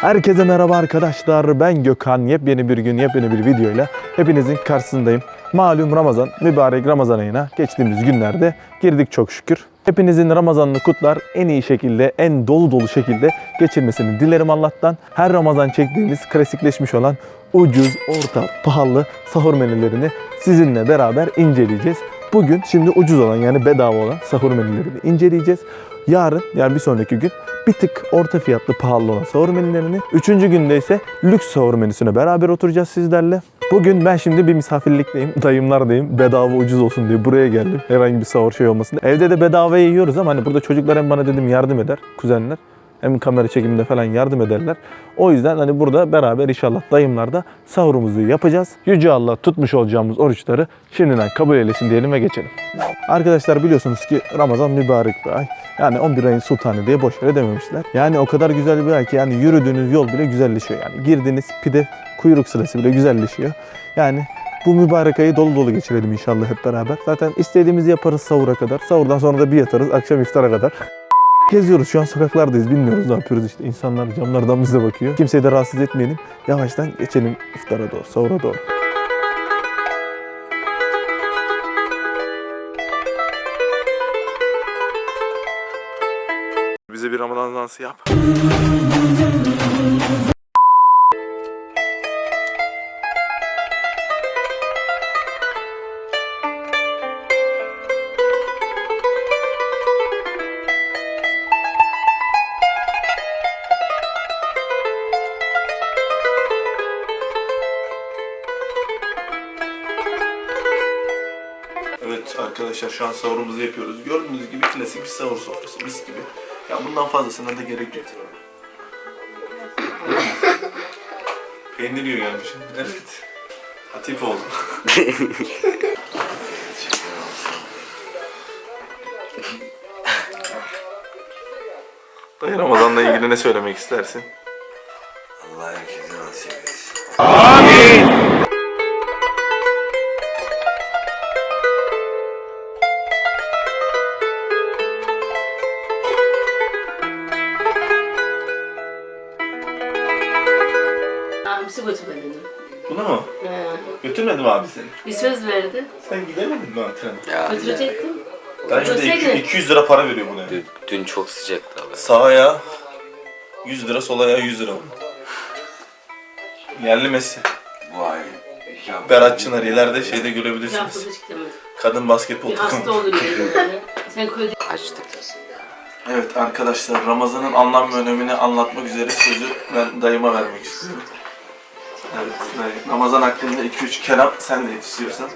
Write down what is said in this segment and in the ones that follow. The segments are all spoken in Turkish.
Herkese merhaba arkadaşlar. Ben Gökhan. Yepyeni bir gün, yepyeni bir videoyla hepinizin karşısındayım. Malum Ramazan, mübarek Ramazan ayına geçtiğimiz günlerde girdik çok şükür. Hepinizin Ramazanını kutlar, en iyi şekilde, en dolu dolu şekilde geçirmesini dilerim Allah'tan. Her Ramazan çektiğimiz klasikleşmiş olan ucuz, orta, pahalı sahur menülerini sizinle beraber inceleyeceğiz. Bugün şimdi ucuz olan yani bedava olan sahur menülerini inceleyeceğiz. Yarın yani bir sonraki gün bir tık orta fiyatlı pahalı olan sahur menülerini. Üçüncü günde ise lüks sahur menüsüne beraber oturacağız sizlerle. Bugün ben şimdi bir misafirlikteyim. Dayımlardayım. Bedava ucuz olsun diye buraya geldim. Herhangi bir sahur şey olmasın. Evde de bedava yiyoruz ama hani burada çocuklar hem bana dedim yardım eder. Kuzenler. Hem kamera çekiminde falan yardım ederler. O yüzden hani burada beraber inşallah dayımlarda sahurumuzu yapacağız. Yüce Allah tutmuş olacağımız oruçları şimdiden kabul eylesin diyelim ve geçelim. Arkadaşlar biliyorsunuz ki Ramazan mübarek bir ay. Yani 11 ayın sultanı diye boş yere dememişler. Yani o kadar güzel bir ay ki yani yürüdüğünüz yol bile güzelleşiyor. Yani girdiğiniz pide kuyruk sırası bile güzelleşiyor. Yani bu mübarek ayı dolu dolu geçirelim inşallah hep beraber. Zaten istediğimizi yaparız sahura kadar. Sahurdan sonra da bir yatarız akşam iftara kadar. Geziyoruz şu an sokaklardayız bilmiyoruz ne yapıyoruz işte insanlar camlardan bize bakıyor. Kimseyi de rahatsız etmeyelim. Yavaştan geçelim iftara doğru, sahura doğru. Bize bir Ramazan dansı yap. Arkadaşlar şu an sahurumuzu yapıyoruz. Gördüğünüz gibi klasik bir sahur sofrası mis gibi. Ya bundan fazlasına da gerek yok. Peynir yiyor gelmişim. Evet. Hatif oldu. Dayı Ramazan'la ilgili ne söylemek istersin? Allah herkese nasip etsin. Bunu mu? He. Götürmedim abi seni. Bir söz verdi. Sen gidemedin mi antrenman? Ya Götürecektim. Bence de Götürseydi. 200 lira para veriyor buna. dün, dün çok sıcaktı abi. Sağ ayağı 100 lira, sol ayağı 100 lira. Yerli Messi. Vay. Ya, Berat Çınar ileride şeyde Bir görebilirsiniz. çıkamadım. Kadın basketbol Bir hasta takımı. oldu yani. Sen köyde Açtık. Evet arkadaşlar Ramazan'ın anlam ve önemini anlatmak üzere sözü ben dayıma vermek istiyorum. Evet. Ramazan hakkında 2-3 kelam sen de istiyorsan.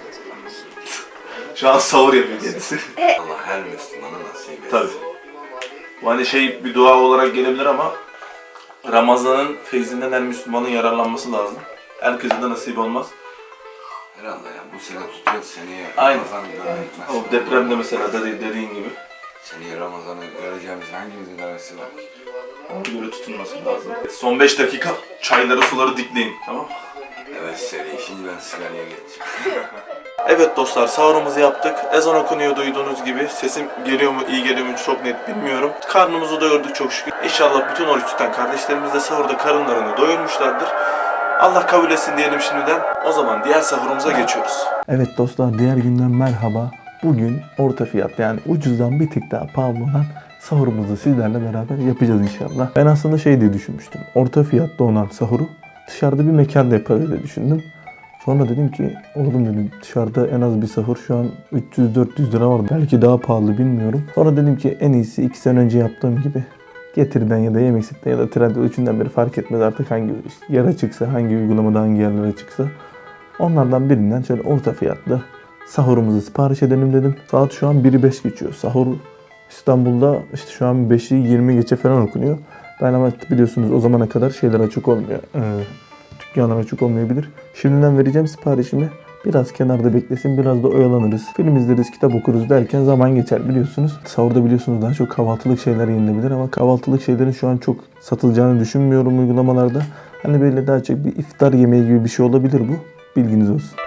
Şu an sahur yapıyor kendisi. Allah her Müslümana nasip etsin. Tabii. Bu hani şey bir dua olarak gelebilir ama Ramazan'ın feyzinden her Müslümanın yararlanması lazım. Herkese de nasip olmaz. Herhalde ya bu sene tutuyor seneye Aynen. Ramazan görmez. O depremde mesela dedi, dediğin gibi Seneye Ramazan'ı göreceğimiz hangimizin arası var? Ona göre tutulması lazım. Son 5 dakika çayları suları dikleyin tamam? Evet seri. Şimdi ben sigaraya geçeceğim. Evet dostlar sahurumuzu yaptık. Ezan okunuyor duyduğunuz gibi. Sesim geliyor mu iyi geliyor mu çok net bilmiyorum. Karnımızı doyurduk çok şükür. İnşallah bütün oruç tutan kardeşlerimiz de sahurda karınlarını doyurmuşlardır. Allah kabul etsin diyelim şimdiden. O zaman diğer sahurumuza geçiyoruz. Evet dostlar diğer günden merhaba. Bugün orta fiyat yani ucuzdan bir tık daha pahalı olan sahurumuzu sizlerle beraber yapacağız inşallah. Ben aslında şey diye düşünmüştüm. Orta fiyatta olan sahuru dışarıda bir mekanda yaparız diye düşündüm. Sonra dedim ki oğlum dedim dışarıda en az bir sahur şu an 300-400 lira var. Belki daha pahalı bilmiyorum. Sonra dedim ki en iyisi 2 sene önce yaptığım gibi Getir'den ya da Yemekset'ten ya da Trendyol üçünden beri fark etmez artık hangi yere çıksa, hangi uygulamada hangi yerlere çıksa. Onlardan birinden şöyle orta fiyatlı sahurumuzu sipariş edelim dedim. Saat şu an 1'i 5 geçiyor. Sahur İstanbul'da işte şu an 5'i 20 geçe falan okunuyor. Ben ama biliyorsunuz o zamana kadar şeyler açık olmuyor. Ee, dükkanlar açık olmayabilir. Şimdiden vereceğim siparişimi. Biraz kenarda beklesin, biraz da oyalanırız. Film izleriz, kitap okuruz derken zaman geçer biliyorsunuz. Sahurda biliyorsunuz daha çok kahvaltılık şeyler yenilebilir ama kahvaltılık şeylerin şu an çok satılacağını düşünmüyorum uygulamalarda. Hani böyle daha çok bir iftar yemeği gibi bir şey olabilir bu. Bilginiz olsun.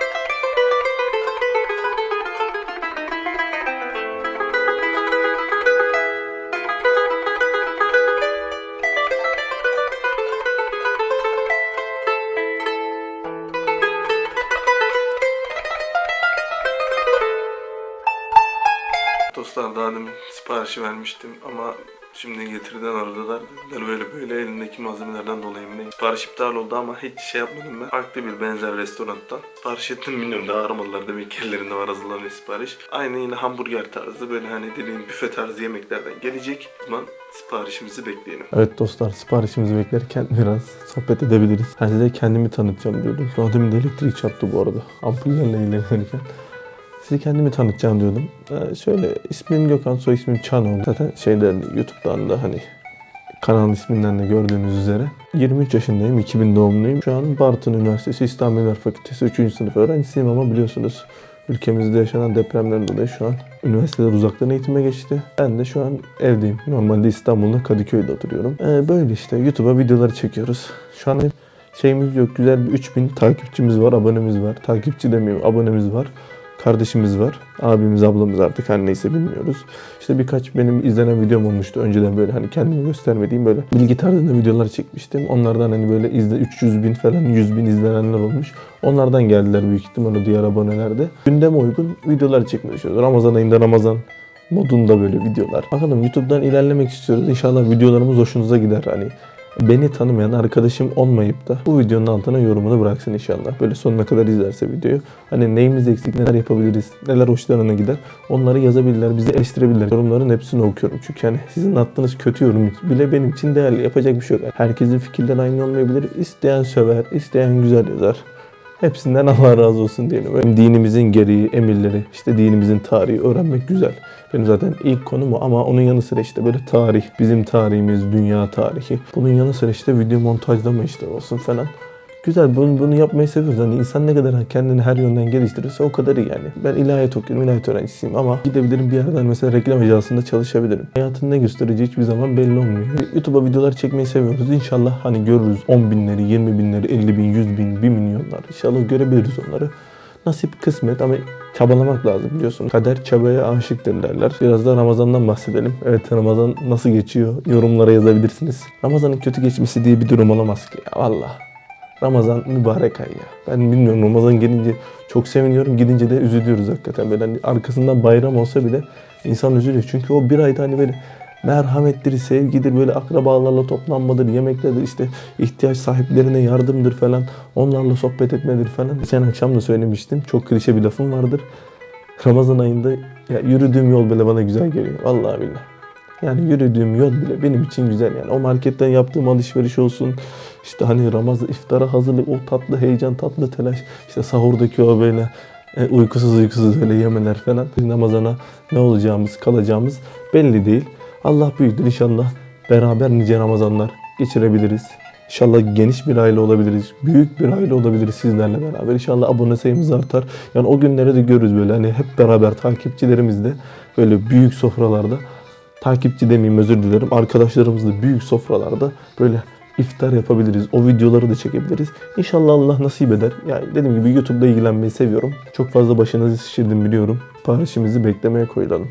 Daha demin siparişi vermiştim ama şimdi getirden aradılar. Dediler böyle böyle elindeki malzemelerden dolayı mı ne? Sipariş iptal oldu ama hiç şey yapmadım ben. Farklı bir benzer restorandan. Sipariş ettim mi bilmiyorum daha aramadılar demek ellerinde var hazırlanan sipariş. Aynı yine hamburger tarzı böyle hani dediğim büfe tarzı yemeklerden gelecek. O zaman siparişimizi bekleyelim. Evet dostlar siparişimizi beklerken biraz sohbet edebiliriz. Ben size kendimi tanıtacağım diyordum. Daha demin de elektrik çarptı bu arada. Ampullerle ilgilenirken. Size kendimi tanıtacağım diyordum. Ee, şöyle ismim Gökhan, soy ismim Çanoğlu. Zaten şeyden YouTube'dan da hani kanal isminden de gördüğünüz üzere. 23 yaşındayım, 2000 doğumluyum. Şu an Bartın Üniversitesi İstanbul Mimarlar Fakültesi 3. sınıf öğrencisiyim ama biliyorsunuz ülkemizde yaşanan depremlerden dolayı şu an üniversiteler uzaktan eğitime geçti. Ben de şu an evdeyim. Normalde İstanbul'da Kadıköy'de oturuyorum. Ee, böyle işte YouTube'a videolar çekiyoruz. Şu an şeyimiz yok. Güzel bir 3000 takipçimiz var, abonemiz var. Takipçi demiyorum, abonemiz var. Kardeşimiz var. Abimiz, ablamız artık her neyse bilmiyoruz. İşte birkaç benim izlenen videom olmuştu. Önceden böyle hani kendimi göstermediğim böyle bilgi tarzında videolar çekmiştim. Onlardan hani böyle izle 300 bin falan 100 bin izlenenler olmuş. Onlardan geldiler büyük ihtimal o diğer abonelerde. Gündeme uygun videolar çekmeye çalışıyoruz. Ramazan ayında Ramazan modunda böyle videolar. Bakalım YouTube'dan ilerlemek istiyoruz. İnşallah videolarımız hoşunuza gider. Hani beni tanımayan arkadaşım olmayıp da bu videonun altına yorumunu bıraksın inşallah. Böyle sonuna kadar izlerse videoyu. Hani neyimiz eksik, neler yapabiliriz, neler hoşlarına gider. Onları yazabilirler, bizi eleştirebilirler. Yorumların hepsini okuyorum. Çünkü hani sizin attığınız kötü yorum bile benim için değerli. Yapacak bir şey yok. Herkesin fikirleri aynı olmayabilir. İsteyen söver, isteyen güzel yazar. Hepsinden Allah razı olsun diyelim. Benim dinimizin gereği, emirleri, işte dinimizin tarihi öğrenmek güzel. Benim zaten ilk konum o ama onun yanı sıra işte böyle tarih, bizim tarihimiz, dünya tarihi. Bunun yanı sıra işte video montajlama işte olsun falan. Güzel bunu, bunu yapmayı seviyoruz. Hani insan ne kadar kendini her yönden geliştirirse o kadar iyi yani. Ben ilahiyat okuyorum, ilahiyat öğrencisiyim ama gidebilirim bir yerden mesela reklam ajansında çalışabilirim. Hayatın ne göstereceği hiçbir zaman belli olmuyor. YouTube'a videolar çekmeyi seviyoruz. İnşallah hani görürüz 10 binleri, 20 binleri, 50 bin, 100 bin, 1 milyonlar. İnşallah görebiliriz onları. Nasip kısmet ama çabalamak lazım biliyorsun. Kader çabaya aşıktır derler. Biraz da Ramazan'dan bahsedelim. Evet Ramazan nasıl geçiyor? Yorumlara yazabilirsiniz. Ramazan'ın kötü geçmesi diye bir durum olamaz ki ya valla. Ramazan mübarek ay ya. Ben bilmiyorum Ramazan gelince çok seviniyorum. Gidince de üzülüyoruz hakikaten. Böyle hani arkasından bayram olsa bile insan üzülüyor. Çünkü o bir ayda hani böyle merhamettir, sevgidir, böyle akrabalarla toplanmadır, yemeklerdir, işte ihtiyaç sahiplerine yardımdır falan. Onlarla sohbet etmedir falan. Geçen akşam da söylemiştim. Çok klişe bir lafım vardır. Ramazan ayında ya yürüdüğüm yol bile bana güzel geliyor. Vallahi billahi. Yani yürüdüğüm yol bile benim için güzel yani. O marketten yaptığım alışveriş olsun. İşte hani Ramazan iftara hazırlık, o tatlı heyecan, tatlı telaş. işte sahurdaki o böyle e, uykusuz uykusuz öyle yemeler falan. Ramazana ne olacağımız, kalacağımız belli değil. Allah büyüktür inşallah beraber nice Ramazanlar geçirebiliriz. İnşallah geniş bir aile olabiliriz. Büyük bir aile olabiliriz sizlerle beraber. İnşallah abone sayımız artar. Yani o günleri de görürüz böyle hani hep beraber takipçilerimizle böyle büyük sofralarda takipçi demeyeyim özür dilerim. Arkadaşlarımızla büyük sofralarda böyle iftar yapabiliriz. O videoları da çekebiliriz. İnşallah Allah nasip eder. Yani dediğim gibi YouTube'da ilgilenmeyi seviyorum. Çok fazla başınızı şişirdim biliyorum. Siparişimizi beklemeye koyulalım.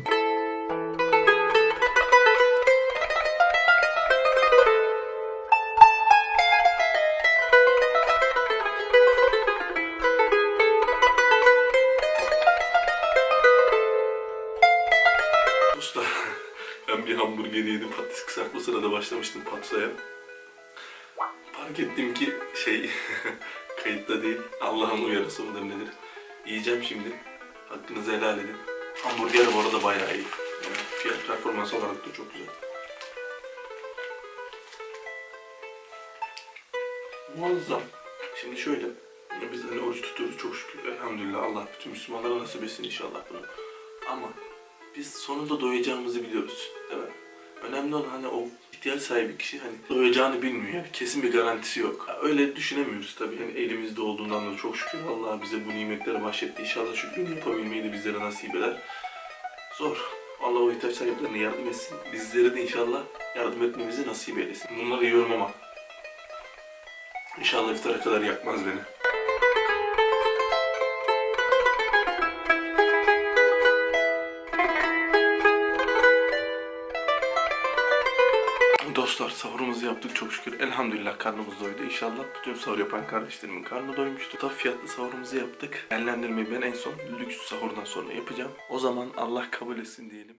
Dostlar ben bir hamburger yedim patates kızartma sırada başlamıştım patsaya. Fark ettim ki şey kayıtta değil. Allah'ın uyarısı mıdır nedir? Yiyeceğim şimdi. Hakkınızı helal edin. Hamburger bu arada bayağı iyi. Yani fiyat performans olarak da çok güzel. Muazzam. Şimdi şöyle. Biz hani oruç tutuyoruz çok şükür. Elhamdülillah Allah bütün Müslümanlara nasip etsin inşallah bunu. Ama biz sonunda doyacağımızı biliyoruz. Değil mi? Önemli olan hani o ihtiyaç sahibi kişi hani doyacağını bilmiyor. Kesin bir garantisi yok. Öyle düşünemiyoruz tabii. Yani elimizde olduğundan da çok şükür Allah bize bu nimetleri bahşetti. İnşallah şükrünü yapabilmeyi de bizlere nasip eder. Zor. Allah o ihtiyaç sahiplerine yardım etsin. Bizlere de inşallah yardım etmemizi nasip eylesin. Bunları yiyorum ama İnşallah iftara kadar yakmaz beni. Dostlar sahurumuzu yaptık çok şükür. Elhamdülillah karnımız doydu. İnşallah bütün sahur yapan kardeşlerimin karnı doymuştu. Tabii fiyatlı sahurumuzu yaptık. Değerlendirmeyi ben en son lüks sahurdan sonra yapacağım. O zaman Allah kabul etsin diyelim.